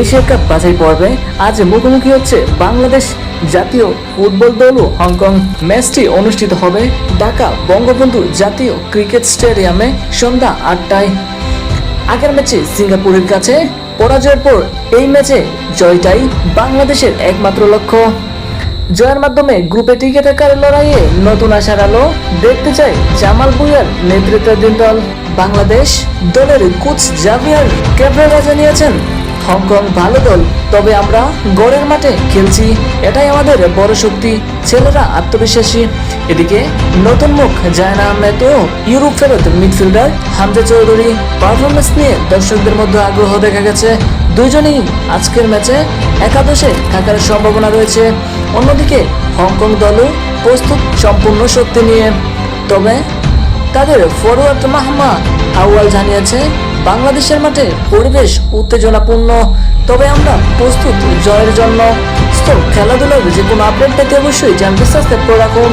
Asia cup বাছাই পর্বে আজ মুখোমুখি হচ্ছে বাংলাদেশ জাতীয় ফুটবল দল ও হংকং। ম্যাচটি অনুষ্ঠিত হবে ঢাকা বঙ্গবন্ধু জাতীয় ক্রিকেট স্টেডিয়ামে সন্ধ্যা আটটায়। আগের ম্যাচে সিঙ্গাপুরের কাছে, পরাজয়ের পর এই ম্যাচে জয়টাই বাংলাদেশের একমাত্র লক্ষ্য। জয়ের মাধ্যমে গ্রুপে টিকে থাকার লড়াইয়ে নতুন আশার আলো দেখতে চায় জামাল ভুইয়ার নেতৃত্বাধীন দল। বাংলাদেশ দলের কোচ জাভিয়ার ক্যাবরেরা জানিয়েছেন হংকং ভালো দল, তবে আমরা গড়ের মাঠে খেলছি। এটাই আমাদের বড় শক্তি, ছেলেরা আত্মবিশ্বাসী। এদিকে নতুন মুখ জায়না আহমেদ ও ইউরোপ ফেরত মিডফিল্ডার হামজা চৌধুরী পারফরমেন্স নিয়ে দর্শকদের মধ্যে আগ্রহ দেখা গেছে। দুজনেই আজকের ম্যাচে একাদশে থাকার সম্ভাবনা রয়েছে। অন্যদিকে হংকং দলও প্রস্তুত সম্পূর্ণ শক্তি নিয়ে। তবে তাদের ফরওয়ার্ড মাহমা আউয়াল জানিয়েছে বাংলাদেশের মাঠে পরিবেশ উত্তেজনাপূর্ণ। তবে আমরা প্রস্তুত জয়ের জন্য। খেলাধুলার যে কোনো আপডেট পেতে অবশ্যই জানতে সাবস্ক্রাইব করে রাখুন।